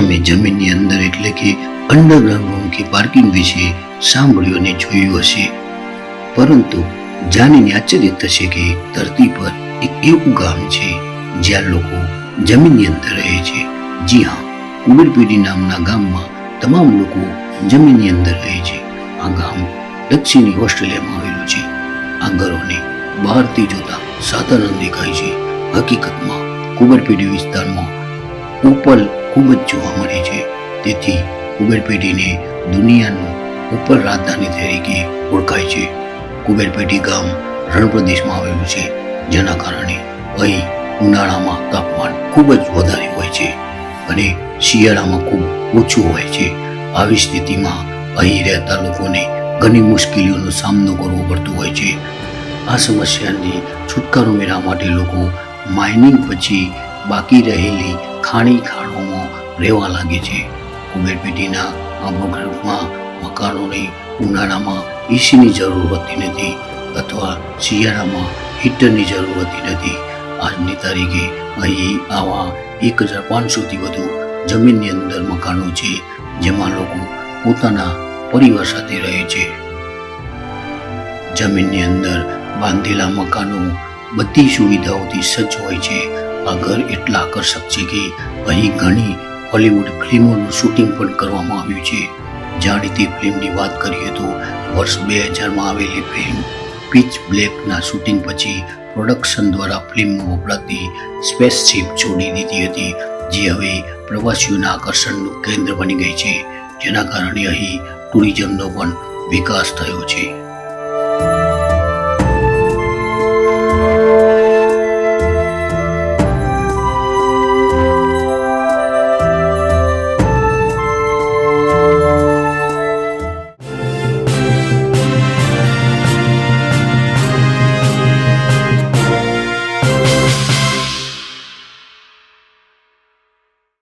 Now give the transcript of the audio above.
જમીનની અંદર એટલે કે અંડરગ્રાઉન્ડ રૂમ કે પાર્કિંગ વિશે સાંભળ્યું અને જોયું હશે. પરંતુ જાણીને આશ્ચર્ય થશે કે ધરતી પર એક એવું ગામ છે, જ્યાં લોકો જમીનની અંદર રહે છે. જી હા કુબેરપીડી નામના ગામમાં તમામ લોકો જમીનની અંદર રહે છે. આ ગામ દક્ષિણી ઓસ્ટ્રેલિયામાં આવેલું છે. આ ઘરોને બહારથી જોતા સાધારણ દેખાય છે. હકીકતમાં કુબેરપીડી વિસ્તારમાં ઉપલ ખૂબ જ જોવા મળે છે. તેથી કુબેરપેટીને દુનિયાનું ઉપલ રાજધાની તરીકે ઓળખાય છે. કુબેરપેટી ગામ રણ પ્રદેશમાં આવેલું છે. જેના કારણે અહીં ઉનાળામાં તાપમાન ખૂબ જ વધારે હોય છે અને શિયાળામાં ખૂબ ઓછું હોય છે. આવી સ્થિતિમાં અહીં રહેતા લોકોને ઘણી મુશ્કેલીઓનો સામનો કરવો પડતો હોય છે. આ સમસ્યાની છુટકારો મેળવવા માટે લોકો માઇનિંગ પછી બાકી રહેલી ખાણી ખાણોમાં રહેવા લાગે છે. કુબેર પેઢીના આ મકાનોની મકાનોને ઉનાળામાં એસીની જરૂર હોતી નથી અથવા શિયાળામાં હીટરની જરૂર હોતી નથી. આજની તારીખે અહીં આવા એક હજાર પાંચસોથી વધુ જમીનની અંદર મકાનો છે, જેમાં લોકો પોતાના પરિવાર સાથે રહે છે. જમીનની અંદર બાંધેલા મકાનો બધી સુવિધાઓથી સજ્જ હોય છે. આ ઘર એટલા આકર્ષક છે કે અહીં ઘણી હોલિવૂડ ફિલ્મોનું શૂટિંગ પણ કરવામાં આવ્યું છે. જાણીતી ફિલ્મની વાત કરીએ તો વર્ષ બે હજારમાં આવેલી ફિલ્મ પીચ બ્લેકના શૂટિંગ પછી પ્રોડક્શન દ્વારા ફિલ્મમાં વપરાતી સ્પેસશીપ છોડી દીધી હતી, જે હવે પ્રવાસીઓના આકર્ષણનું કેન્દ્ર બની ગઈ છે. જેના કારણે અહીં ટુરિઝમનો પણ વિકાસ થયો છે.